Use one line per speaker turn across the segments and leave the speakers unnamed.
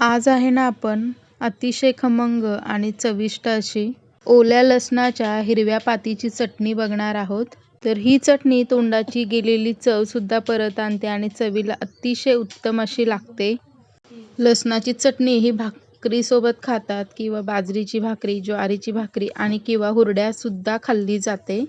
आज आहे ना आपण अतिशय खमंग आणि चविष्ट अशी ओल्या लसणाच्या हिरव्या पातीची चटणी बघणार आहोत. तर ही चटणी तोंडाची गेलेली चव सुद्धा परत आणते आणि चवीला अतिशय उत्तम अशी लागते. लसणाची चटणी ही भाकरीसोबत खातात किंवा बाजरीची भाकरी ज्वारीची भाकरी आणि किंवा हुरड्यासुद्धा खाल्ली जाते.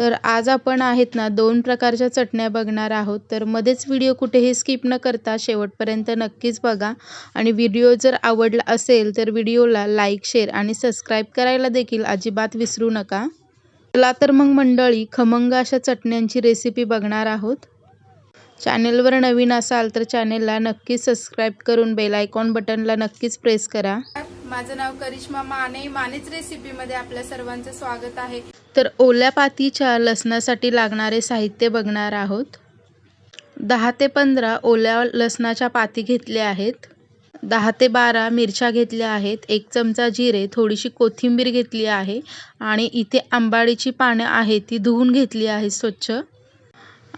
तर आज आपण आहेत ना दोन प्रकारच्या चटण्या बघणार आहोत. तर मध्येच व्हिडिओ कुठेही स्किप न करता शेवटपर्यंत नक्कीच बघा. आणि व्हिडिओ जर आवडला असेल तर व्हिडिओला लाईक शेअर आणि सबस्क्राईब करायला देखील अजिबात विसरू नका. चला तर मग मंडळी खमंग अशा चटण्यांची रेसिपी बघणार आहोत. चॅनेलवर नवीन असाल तर चॅनेलला नक्कीच सबस्क्राईब करून बेल आयकॉन बटनला नक्कीच प्रेस करा.
माझं नाव करिश्मा माने. मानेच रेसिपीमध्ये आपल्या सर्वांचं स्वागत आहे.
तर ओल्या पातीच्या लसणासाठी लागणारे साहित्य बघणार आहोत. दहा ते पंधरा ओल्या लसणाच्या पाती घेतल्या आहेत. दहा ते बारा मिरच्या घेतल्या आहेत. एक चमचा जिरे थोडीशी कोथिंबीर घेतली आहे आणि इथे आंबाडीची पानं आहेत ती धुवून घेतली आहेत स्वच्छ.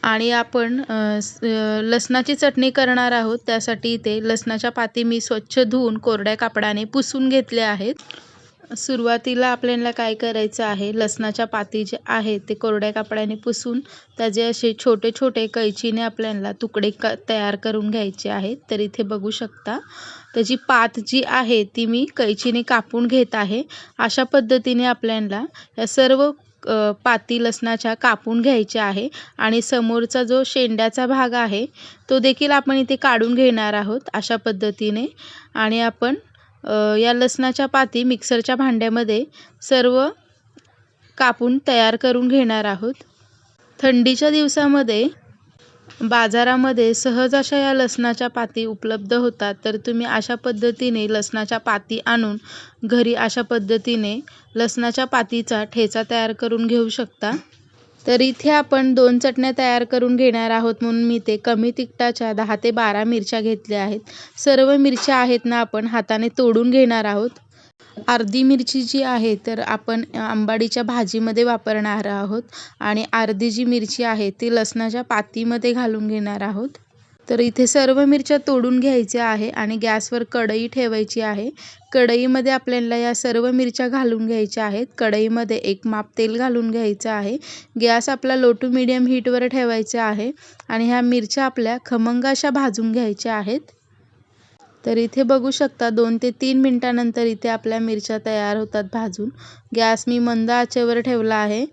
आणि आपण लसणाची चटणी करणार आहोत. त्यासाठी इथे लसणाच्या पाती मी स्वच्छ धुवून कोरड्या कापडाने पुसून घेतल्या आहेत. सुरुवातीला आपल्याला काय करायचं आहे? लसणाच्या पाती जे आहे ते कोरड्या कापडाने पुसून त्याचे असे छोटे छोटे कैचीने आपल्याला तुकडे क तयार करून घ्यायचे आहेत. तर इथे बघू शकता त्याची पात जी आहे ती मी कैचीने कापून घेत आहे. अशा पद्धतीने आपल्याला या सर्व पाती लसणाच्या कापून घ्यायच्या आहे. आणि समोरचा जो शेंड्याचा भाग आहे तो देखील आपण इथे काढून घेणार आहोत अशा पद्धतीने. आणि आपण या लसणाच्या पाती मिक्सरच्या भांड्यामध्ये सर्व कापून तयार करून घेणार आहोत. थंडीच्या दिवसामध्ये बाजारामध्ये सहज अशा या लसणाच्या पाती उपलब्ध होतात. तर तुम्ही अशा पद्धतीने लसणाच्या पाती आणून घरी अशा पद्धतीने लसणाच्या पातीचा ठेचा तयार करून घेऊ शकता. तर इथे आपण दोन चटण्या तयार करून घेणार आहोत म्हणून मी ते कमी तिखटाच्या दहा ते बारा मिरच्या घेतल्या आहेत. सर्व मिरच्या आहेत ना आपण हाताने तोडून घेणार आहोत. अर्धी मिरची जी आहे तर आपण आंबाडीच्या भाजीमध्ये वापरणार आहोत आणि अर्धी जी मिरची आहे ती लसणाच्या पातीमध्ये घालून घेणार आहोत. तर इथे सर्व मिरच्या तोडून घ्यायच्या आहे आणि गॅसवर कढई ठेवायची आहे. कढईमध्ये आपल्याला या सर्व मिरच्या घालून घ्यायच्या आहेत. कढईमध्ये एक माप तेल घालून घ्यायचं आहे. गॅस आपला लो टू मिडियम हीटवर ठेवायचा आहे आणि ह्या मिरच्या आपल्या खमंग अशा भाजून घ्यायच्या आहेत. तर इथे बघू शकता दोन ते तीन मिनटानंतर इथे आपल्या मिरच्या तयार होतात भाजून. गॅस मी मंद आचेवर ठेवला आहे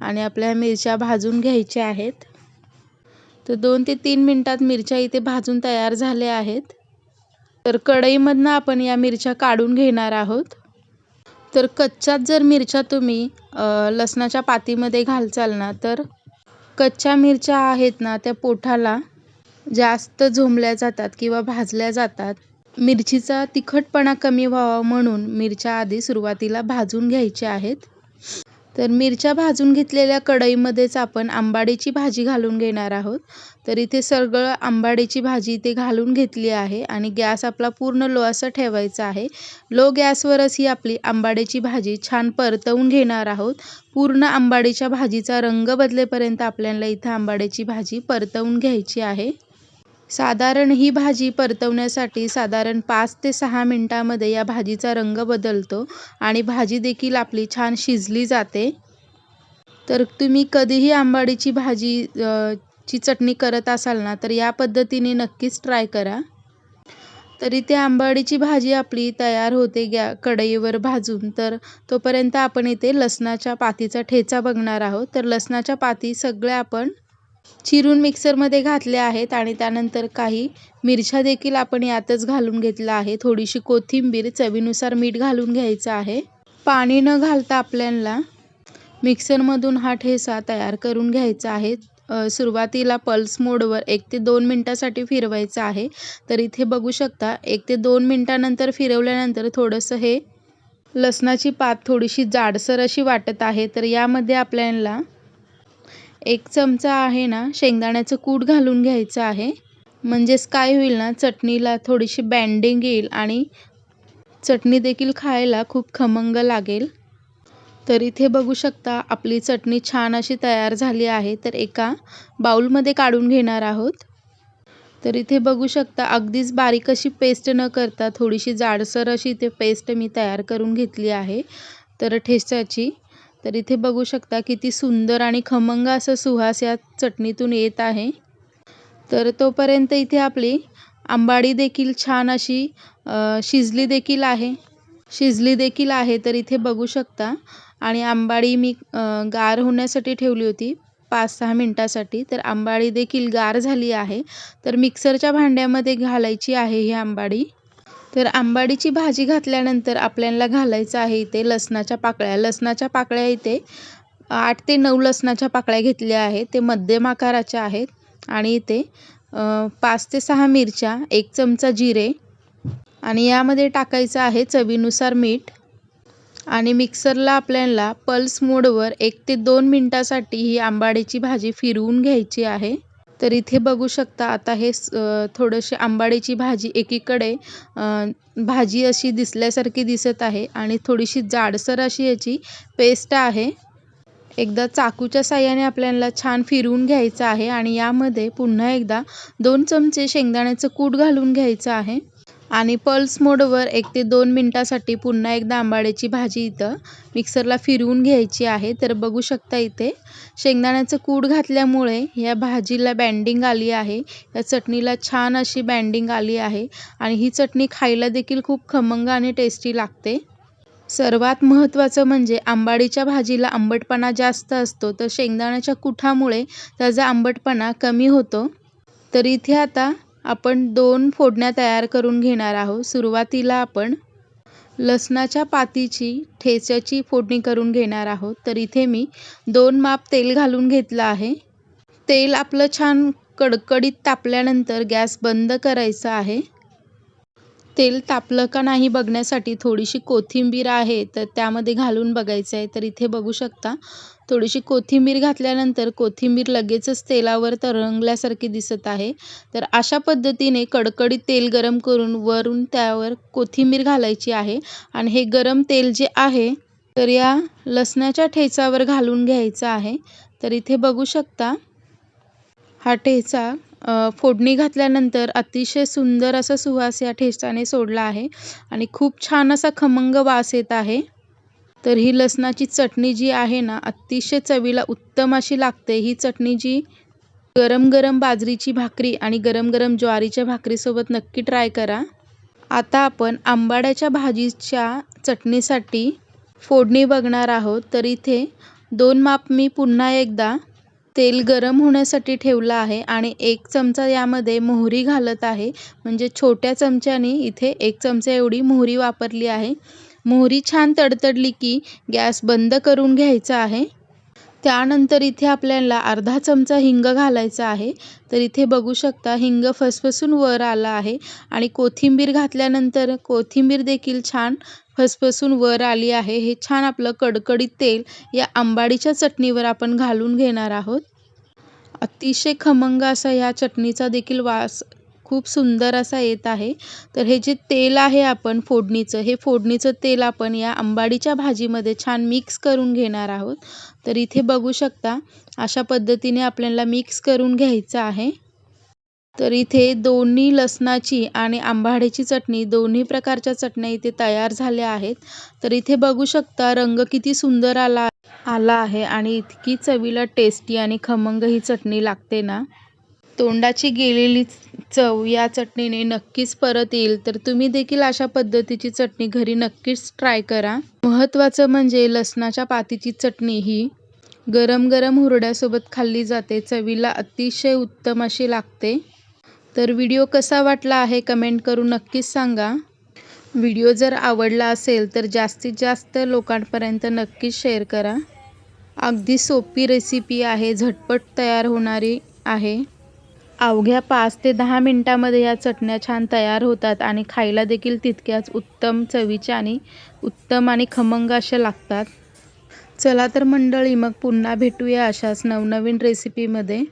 आणि आपल्या मिरच्या भाजून घ्यायच्या आहेत. तर दोन ते तीन मिनटात मिरच्या इथे भाजून तयार झाल्या आहेत. तर कढईमधनं आपण या मिरच्या काढून घेणार आहोत. तर कच्च्यात जर मिरच्या तुम्ही लसणाच्या पातीमध्ये घालचाल ना तर कच्च्या मिरच्या आहेत ना त्या पोठाला जास्त झोंबल्या जातात किंवा भाजल्या जातात. मिरचीचा तिखटपणा कमी व्हावा म्हणून मिरच्या आधी सुरुवातीला भाजून घ्यायच्या आहेत. तर मिरच्या भाजून घेतलेल्या कढईमध्येच आपण आंबाडीची भाजी घालून घेणार आहोत. तर इथे सगळं आंबाडीची भाजी इथे घालून घेतली आहे आणि गॅस आपला पूर्ण लो असा ठेवायचा आहे. लो गॅसवरच ही आपली आंबाडीची भाजी छान परतवून घेणार आहोत. पूर्ण आंबाडीच्या भाजीचा रंग बदलेपर्यंत आपल्याला इथं आंबाडीची भाजी परतवून घ्यायची आहे. साधारण ही भाजी परतवण्यासाठी साधारण पाच ते सहा मिनटामध्ये या भाजीचा रंग बदलतो आणि भाजी देखील आपली छान शिजली जाते. तर तुम्ही कधीही आंबाडीची भाजी ची चटणी करत असाल ना तर या पद्धतीने नक्कीच ट्राय करा. तर इथे आंबाडीची भाजी आपली तयार होते गॅ कढईवर भाजून. तर तोपर्यंत आपण इथे लसणाच्या पातीचा ठेचा बघणार आहोत. तर लसणाच्या पाती सगळ्या आपण चिरून मिक्सरमध्ये घातले आहेत आणि त्यानंतर काही मिरच्या देखील आपण यातच घालून घेतल्या आहे. थोडीशी कोथिंबीर चवीनुसार मीठ घालून घ्यायचं आहे. पाणी न घालता आपल्याला मिक्सरमधून हा ठेसा तयार करून घ्यायचा आहे. सुरुवातीला पल्स मोडवर एक ते दोन मिनटासाठी फिरवायचं आहे. तर इथे बघू शकता एक ते दोन मिनटानंतर फिरवल्यानंतर थोडंसं हे लसणाची पात थोडीशी जाडसर अशी वाटत आहे. तर यामध्ये आपल्याला एक चमचा आहे ना शेंगदाण्याचं कूट घालून घ्यायचं आहे. म्हणजेच काय होईल ना चटणीला थोडीशी बँडिंग येईल आणि चटणी देखील खायला खूप खमंग लागेल. तर इथे बघू शकता आपली चटणी छान अशी तयार झाली आहे. तर एका बाऊलमध्ये काढून घेणार आहोत. तर इथे बघू शकता अगदीच बारीक अशी पेस्ट न करता थोडीशी जाडसर अशी इथे पेस्ट मी तयार करून घेतली आहे. तर ठेच्याची तर इथे बघू शकता किती सुंदर आणि खमंग असं सुहास या चटणीतून येत आहे. तर तोपर्यंत इथे आपली आंबाडी देखील छान अशी शिजली देखील आहे. शिजली देखील आहे तर इथे बघू शकता. आणि आंबाडी मी गार होण्यासाठी ठेवली होती पाच सहा मिनटासाठी. तर आंबाडी देखील गार झाली आहे. तर मिक्सरच्या भांड्यामध्ये घालायची आहे ही आंबाडी. तर आंबाडीची भाजी घातल्यानंतर आपल्याला घालायचं आहे इथे लसणाच्या पाकळ्या. लसणाच्या पाकळ्या इथे आठ ते नऊ लसणाच्या पाकळ्या घेतल्या आहेत. ते मध्यम आकाराच्या आहेत आणि इथे पाच ते सहा मिरच्या एक चमचा जिरे आणि यामध्ये टाकायचं आहे चवीनुसार मीठ. आणि मिक्सरला आपल्याला पल्स मोडवर एक ते दोन मिनटासाठी ही आंबाडीची भाजी फिरवून घ्यायची आहे. तर इथे बघू शकता आता हे थोडीशी आंबाडीची भाजी एकीकडे भाजी अशी दिसल्यासारखी दिसत आहे आणि थोडीशी जाडसर अशी याची पेस्ट आहे. एकदा चाकूच्या साह्याने आपल्याला छान फिरवून घ्यायचं आहे आणि यामध्ये पुन्हा एकदा दोन चमचे शेंगदाण्याचं कूट घालून घ्यायचं आहे. आणि पल्स मोडवर एक ते दोन मिनटासाठी पुन्हा एकदा आंबाड्याची भाजी इथं मिक्सरला फिरवून घ्यायची आहे. तर बघू शकता इथे शेंगदाण्याचं कूड घातल्यामुळे या भाजीला बँडिंग आली आहे. या चटणीला छान अशी बँडिंग आली आहे आणि ही चटणी खायला देखील खूप खमंग आणि टेस्टी लागते. सर्वात महत्त्वाचं म्हणजे आंबाडीच्या भाजीला आंबटपणा जास्त असतो. तर शेंगदाण्याच्या कुठामुळे त्याचा आंबटपणा कमी होतो. तर इथे आता आपण दोन फोडण्या तयार करून घेणार आहोत. सुरुवातीला आपण लसणाच्या पातीची ठेच्याची फोडणी करून घेणार आहोत. तर इथे मी दोन माप तेल घालून घेतलं आहे. तेल आपलं छान कडकडीत तापल्यानंतर गॅस बंद करायचा आहे. तेल तापलं का नाही बघण्यासाठी थोडीशी कोथिंबीर आहे तर त्यामध्ये घालून बघायचं आहे. तर इथे बघू शकता थोडीशी कोथिंबीर घातल्यानंतर कोथिंबीर लगेचच तेलावर तरंगल्यासारखी दिसत आहे. तर अशा पद्धतीने कडकडीत तेल गरम करून वरून त्यावर कोथिंबीर घालायची आहे आणि हे गरम तेल जे आहे तर या लसणाच्या ठेचावर घालून घ्यायचं आहे. तर इथे बघू शकता हा ठेचा फोडणी घातल्यानंतर अतिशय सुंदर असा सुवास या ठेचाने सोडला आहे आणि खूप छान असा खमंग वास येत आहे. तर ही लसणाची चटणी जी आहे ना अतिशय चवीला उत्तम अशी लागते. ही चटणी जी गरम गरम बाजरीची भाकरी आणि गरम गरम ज्वारीच्या भाकरीसोबत नक्की ट्राय करा. आता आपण आंबाड्याच्या भाजीच्या चटणीसाठी फोडणी बघणार आहोत. तर इथे दोन माप मी पुन्हा एकदा तेल गरम होण्यासाठी ठेवलं आहे आणि एक चमचा यामध्ये मोहरी घालत आहे. म्हणजे छोट्या चमच्याने इथे एक चमचा एवढी मोहरी वापरली आहे. मोहरी छान तडतडली की गॅस बंद करून घ्यायचा आहे. त्यानंतर इथे आपल्याला अर्धा चमचा हिंग घालायचा आहे. तर इथे बघू शकता हिंग फसफसून वर आला आहे आणि कोथिंबीर घातल्यानंतर कोथिंबीर देखील छान फसफसून वर आली आहे. हे छान आपलं कडकडीत तेल या आंबाडीच्या चटणीवर आपण घालून घेणार आहोत. अतिशय खमंग असा या चटणीचा देखील वास खूप सुंदर असा येत आहे. तर हे जे तेल आहे आपण फोडणीचं हे फोडणीचं तेल आपण या आंबाडीच्या भाजीमध्ये छान मिक्स करून घेणार आहोत. तर इथे बघू शकता अशा पद्धतीने आपल्याला मिक्स करून घ्यायचं आहे. तर इथे दोन्ही लसणाची आणि आंबाड्याची चटणी दोन्ही प्रकारच्या चटण्या इथे तयार झाल्या आहेत. तर इथे बघू शकता रंग किती सुंदर आला आला आहे आणि इतकी चवीला टेस्टी आणि खमंग ही चटणी लागते ना. तोंडाची गेलेली चव या चटणीने नक्कीच परत येईल. तर तुम्ही देखील अशा पद्धतीची चटणी घरी नक्कीच ट्राय करा. महत्त्वाचं म्हणजे लसणाच्या पातीची चटणी ही गरम गरम हुरड्यासोबत खाल्ली जाते. चवीला अतिशय उत्तम अशी लागते. तर व्हिडिओ कसा वाटला आहे कमेंट करून नक्कीच सांगा. व्हिडिओ जर आवडला असेल तर जास्तीत जास्त लोकांपर्यंत नक्कीच शेअर करा. अगदी सोपी रेसिपी आहे. झटपट तयार होणारी आहे. अवघ्या पाच ते दहा मिनटामध्ये या चटण्या छान तयार होतात आणि खायला देखील तितक्याच उत्तम चवीच्या आणि उत्तम आणि खमंग अशा लागतात. चला तर मंडळी मग पुन्हा भेटूया अशाच नवनवीन रेसिपीमध्ये